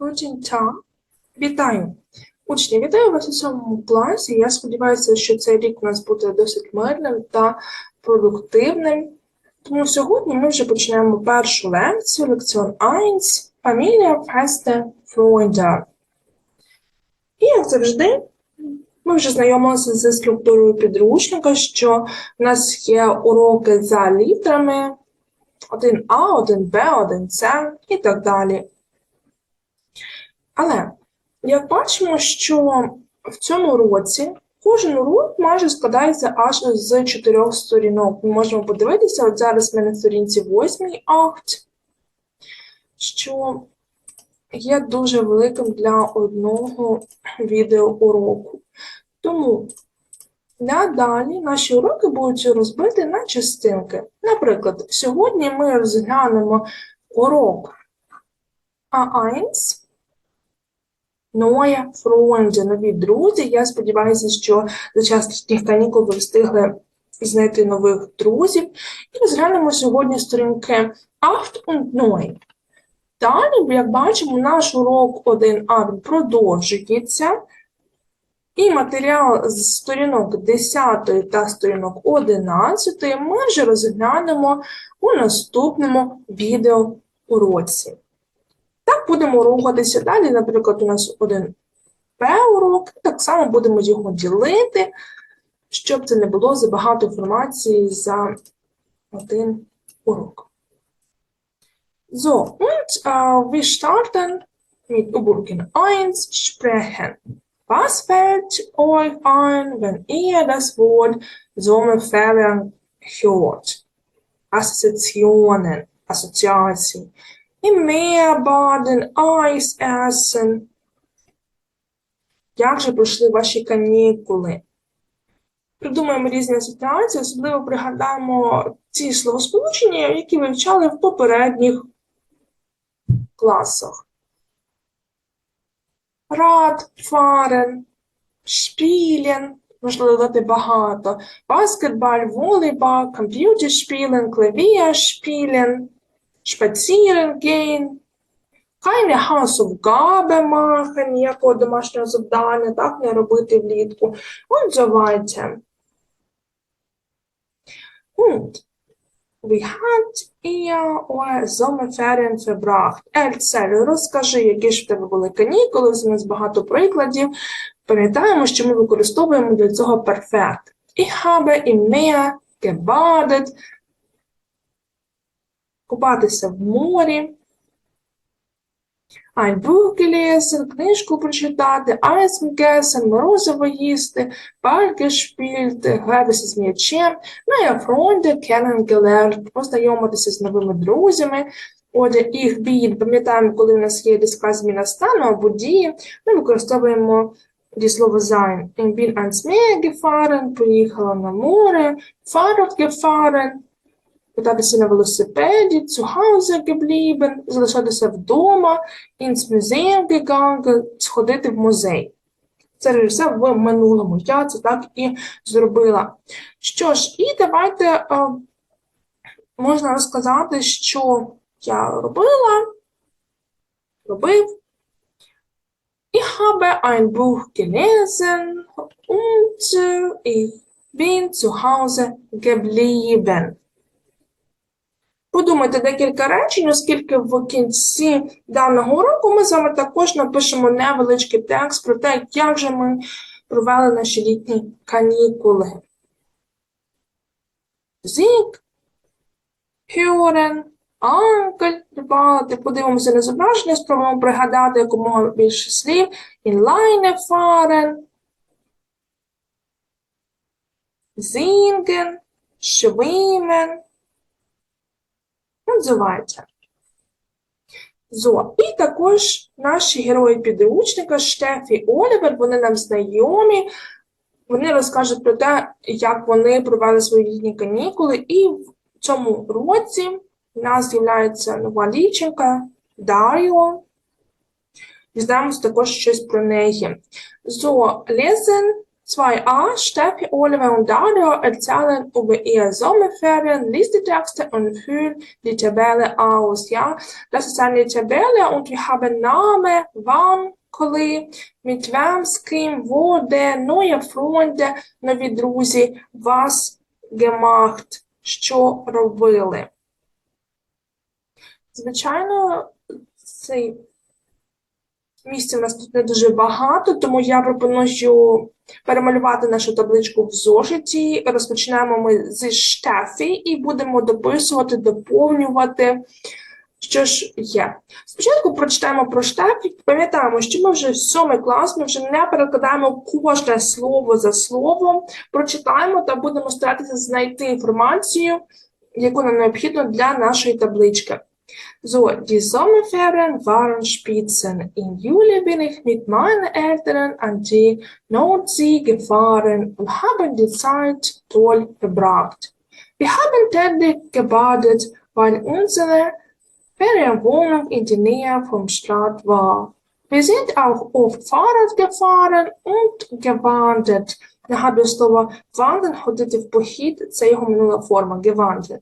Tag. Вітаю. Учні, вітаю вас у сьомому класі. Я сподіваюся, що цей рік у нас буде досить мирним та продуктивним. Тому сьогодні ми вже почнемо першу лекцію, лекціон 1, Familia Feste Freunde. І, як завжди, ми вже знайомилися зі структурою підручника, що в нас є уроки за літерами 1А, 1Б, 1С і так далі. Але як бачимо, що в цьому році кожен урок майже складається аж з чотирьох сторінок. Ми можемо подивитися, от зараз ми на сторінці 8 акт, що є дуже великим для одного відеоуроку. Тому надалі наші уроки будуть розбиті на частинки. Наприклад, сьогодні ми розглянемо урок А1 Neue Freunde, нові друзі. Я сподіваюся, що за час літніх канікул ви встигли знайти нових друзів. І розглянемо сьогодні сторінки 8 und 9. Далі, як бачимо, наш урок 1А продовжується. І матеріал з сторінок 10 та сторінок 11 ми вже розглянемо у наступному відеоуроці. Будемо рухатися далі. Наприклад, у нас один П-урок, так само будемо його ділити, щоб це не було забагато інформації за один урок. So, und äh, wir starten mit Übungen 1 sprechen. Was fällt euch ein, wenn ihr das Wort Sommerferien hört? Assoziationen, Assoziation. Meer baden, Eis essen. Як же пройшли ваші канікули? Придумаємо різні ситуації, особливо пригадаємо ті словосполучення, які ви вивчали в попередніх класах. Рад, фарен, шпілен, можна додати багато. Баскетбall, волейбол, комп'ютершпілен, клавіашпілен, spazieren gehen, keine Hausaufgabe machen, ніякого домашнього завдання, так не робити влітку, und so weiter. Und wie habt ihr eure Sommerferien verbracht? Erzähl, розкажи, які ж в тебе були канікули, у нас багато прикладів. Пам'ятаємо, що ми використовуємо для цього перфект. Ich habe im Meer gebadet, купатися в морі, ein Buch книжку прочитати, Eis морозиво їсти, Ball gespielt, гратися з м'ячем, neue Freunde kennengelernt, познайомитися з новими друзями. Отже, їх бій, пам'ятаємо, коли в нас є дисква зміна стану або дії, ми використовуємо дієслово sein. Ich bin ans Meer gefahren, поїхала на море, Fahrrad gefahren, кататися на велосипеді, zu Hause geblieben, залишатися вдома, ins Museum gegangen, сходити в музей. Це все в минулому. Я це так і зробила. Що ж, і давайте е, можна розказати, що я робила, робив. Ich habe ein Buch gelesen und äh, ich bin zu Hause geblieben. Подумайте декілька речень, оскільки в кінці даного уроку ми з вами також напишемо невеличкий текст про те, як же ми провели наші літні канікули. Зік, Хюрен, Анкель, рибалити, подивимося на зображення, спробуємо пригадати якомога більше слів. Інлайне фарен, Зінген, Швімен, називається. Зо. І також наші герої підручника Штефі і Олівер, вони нам знайомі, вони розкажуть про те, як вони провели свої літні канікули, і в цьому році у нас з'являється нова лічинка Даріо. Дізнаємося також щось про неї. Зо, лесен 2a Steffi, Oliver und Dario erzählen über ihre Sommerferien, lies die Texte und füll die Tabelle aus. Ja, das ist eine Tabelle und wir haben Name, wann, коли, mit wem, з ким, wo, де, neue Freunde, нові друзі, was gemacht, що робили. Звичайно, цей місця в нас тут не дуже багато, тому я пропоную перемалювати нашу табличку в зошиті. Розпочинаємо ми зі штефі і будемо дописувати, доповнювати, що ж є. Спочатку прочитаємо про штефі, пам'ятаємо, що ми вже сьомий клас, ми вже не перекладаємо кожне слово за словом, прочитаємо та будемо старатися знайти інформацію, яку нам необхідно для нашої таблички. So, die Sommerferien waren spitzen. Im Juli bin ich mit meinen Eltern an die Nordsee gefahren und haben die Zeit toll verbracht. Wir haben täglich gebadet, weil unsere Ferienwohnung in der Nähe vom Strand war. Wir sind auch oft Fahrrad gefahren und gewandert. Нагадую слово wandern, ходити в похід, це його минула форма, gewandert.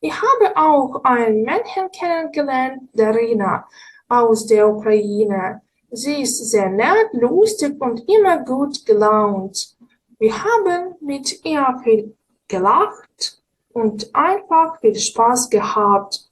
Ich habe auch ein Mädchen kennengelernt, Darina, aus der Ukraine. Sie ist sehr nett, lustig und immer gut gelaunt. Wir haben mit ihr viel gelacht und einfach viel Spaß gehabt.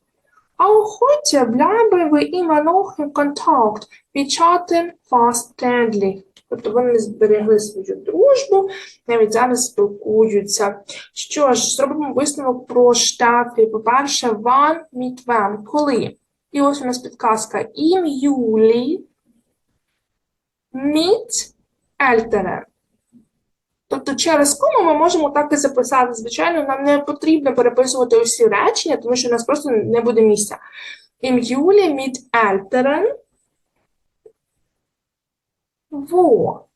Auch heute bleiben wir immer noch in Kontakt. Wir chatten fast täglich. Тобто вони зберегли свою дружбу, навіть зараз спілкуються. Що ж, зробимо висновок про штафи. По-перше, ван міт вем. Коли? І ось у нас підказка. Ім юлі міт ельтере. Тобто через кому ми можемо так і записати. Звичайно, нам не потрібно переписувати усі речення, тому що у нас просто не буде місця. Ім юлі міт ельтерен. Wo?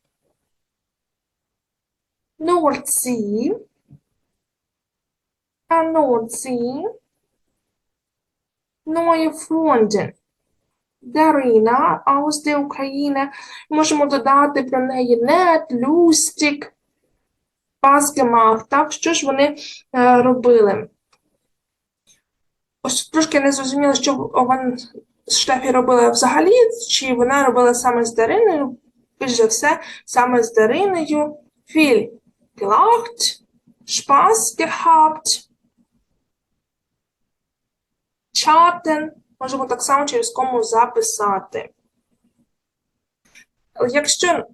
Nordsee. An Nordsee. Neue Freundin. Дарина aus der Ukraine. Можемо додати про неї lustig, was gemacht. Так, що ж вони е, робили? Ось трошки не зрозуміло, що вон Штефі робила взагалі, чи вона робила саме з Дариною, більш за все, саме з Дариною. Viel gelacht, Spaß gehabt, Chatten, можемо так само через кому записати. Якщо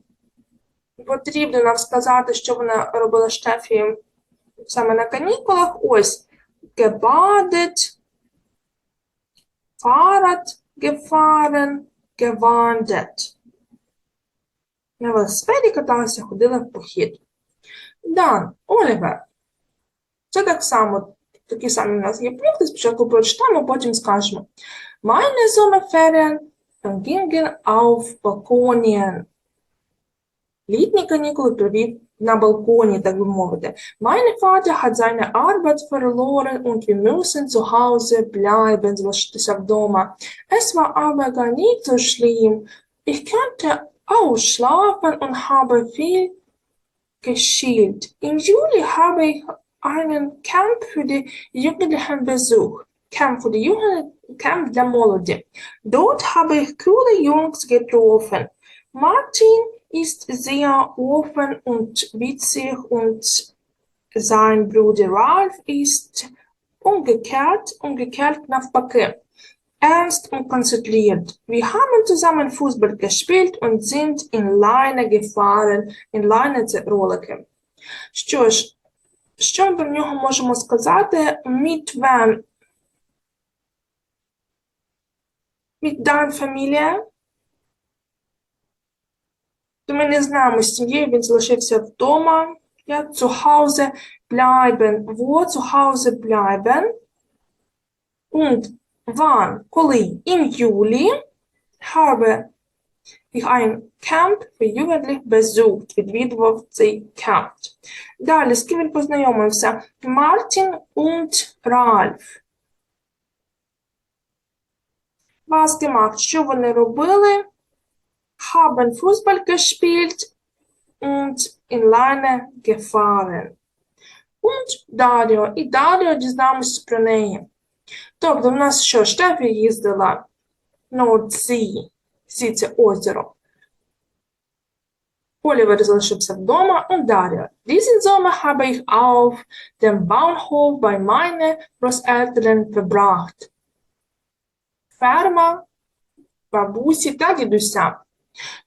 потрібно нам сказати, що вона робила Штефі саме на канікулах, ось. Gebadet, Fahrrad gefahren, gewandert. На велосипеді каталася, ходила в похід. Дан, Олівер. Це так само, такі самі у нас є пункти. Спочатку прочитаємо, потім скажемо. Meine Sommerferien gingen auf Balkonien. Літні канікули провів на балконі, так би мовити. Mein Vater hat seine Arbeit verloren und wir müssen zu Hause bleiben, залишитися вдома. Es war aber gar nicht so schlimm. Ich konnte Oh, ausschlafen und habe viel geschielt. Im Juli habe ich einen Camp für die Jugendlichen besucht. Camp für die Jugendlichen, Camp der Molde. Dort habe ich coole Jungs getroffen. Martin ist sehr offen und witzig und sein Bruder Ralf ist umgekehrt, umgekehrt nach Bakke. Ernst und konzentriert. Wir haben zusammen Fußball gespielt und sind in Leine gefahren. In Leine це ролики. Що ж, що про нього можемо сказати? Mit wem? Mit deiner Familie? То ми не знаємо з сім'єю, він залишився вдома. Я zu Hause bleiben. Wo zu Hause bleiben? Und wann? Коли? Im Juli habe ich ein Camp für Jugendliche besucht. Відвідував цей camp. Далі, з ким він познайомився? Мартін und Ральф. Was gemacht? Що вони робили? haben Fußball gespielt und in Leine gefahren. Und Даріо. І Даріо дізнаємося про неї. Тобто в нас що, Штефі їздила Нордсі, Сі це озеро. Oliver залишився вдома und Dario. Diesen Sommer habe ich auf dem Bauernhof bei meinen Großeltern verbracht. Ферма, бабусі та дідуся.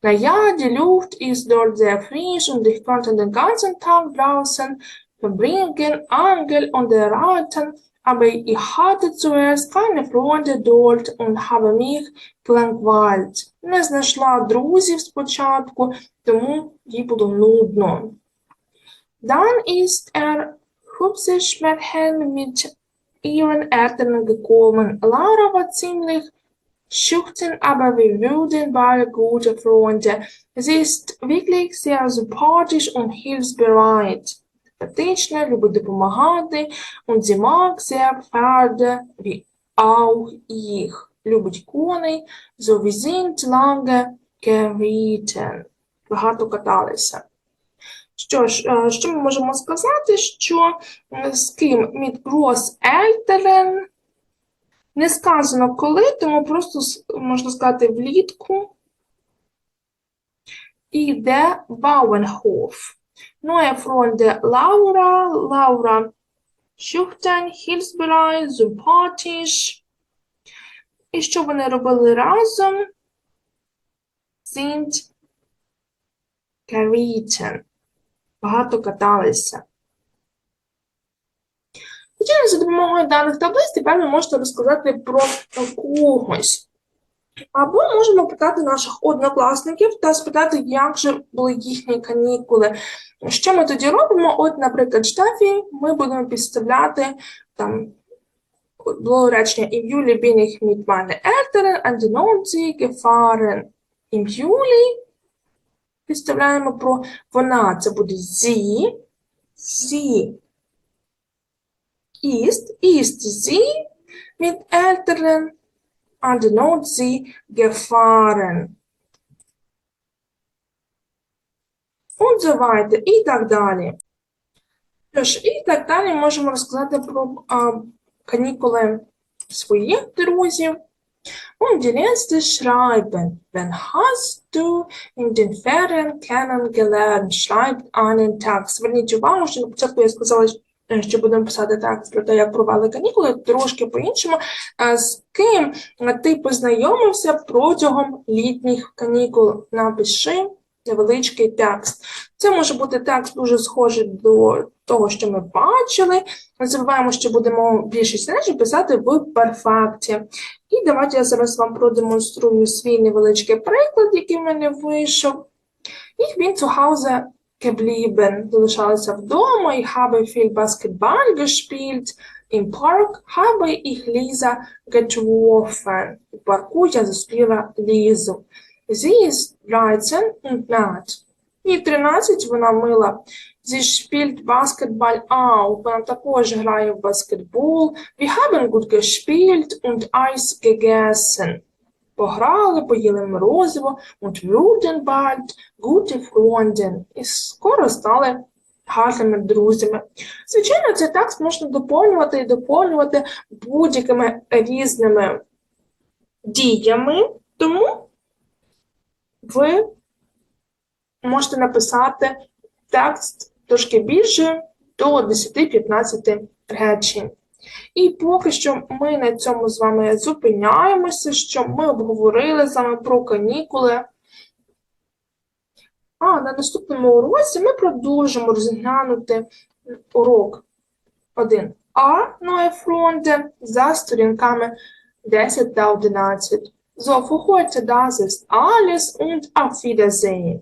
Na ja, die Luft ist dort sehr frisch und ich konnte den ganzen Tag draußen verbringen, angeln und reiten, aber ich hatte zuerst keine Freunde dort und habe mich gelangweilt. Не знайшла друзів спочатку, тому їй було нудно. Dann ist er Hübschmädchen mit ihren Eltern gekommen. Laura war ziemlich schüchtern, aber wir wurden beide gute Freunde. Sie ist wirklich sehr sympathisch und hilfsbereit. Симпатична, любить допомагати, und sie mag sehr Pferde, wie auch ich. Любить коней, so wir sind lange geritten. Багато каталися. Що ж, е, що ми можемо сказати, що е, з ким mit Großeltern не сказано коли, тому просто можна сказати влітку. І де Bauernhof. Neue Freunde Laura, Laura schüchtern, hilfsbereit, sympathisch. І що вони робили разом? Sind geritten. Багато каталися. Звичайно, за допомогою даних таблиць тепер ви можете розказати про когось. Або можемо питати наших однокласників та спитати, як же були їхні канікули. Що ми тоді робимо? От, наприклад, Штефі ми будемо підставляти там було речення Im Juli bin ich mit meinen Eltern an die Nordsee gefahren. Im підставляємо про вона, це буде sie. Sie ist, ist sie mit Eltern an die Nordsee gefahren. Und so weiter, і так далі. Що ж, і так далі можемо розказати про а, канікули своїх друзів. Und die letzte schreiben. Wen hast du in den Ferien kennengelernt? Schreibt einen Tag. Зверніть увагу, що на початку я сказала, е, що будемо писати текст про те, як провели канікули, трошки по-іншому. З ким ти познайомився протягом літніх канікул? Напиши невеличкий текст. Це може бути текст дуже схожий до того, що ми бачили. Не забуваємо, що будемо більшість речень писати в перфекті. І давайте я зараз вам продемонструю свій невеличкий приклад, який в мене вийшов. Ich bin zu Hause geblieben. Залишалася вдома, ich habe viel Basketball gespielt. Im Park habe ich Lisa getroffen. У парку я зустріла Лізу. Sie ist 13 und naht. Їй 13, вона мила. Sie spielt Basketball auch. Вона також грає в баскетбол. Wir haben gut gespielt und Eis gegessen. Пограли, поїли морозиво und wurden bald gute. І скоро стали гарними друзями. Звичайно, цей текст можна доповнювати і доповнювати будь-якими різними діями, тому ви можете написати текст трошки більше до 10-15 речень. І поки що ми на цьому з вами зупиняємося, що ми обговорили з вами про канікули. А на наступному уроці ми продовжимо розглянути урок 1 А Neue Freunde за сторінками 10 та 11. So, für heute das ist alles und auf Wiedersehen.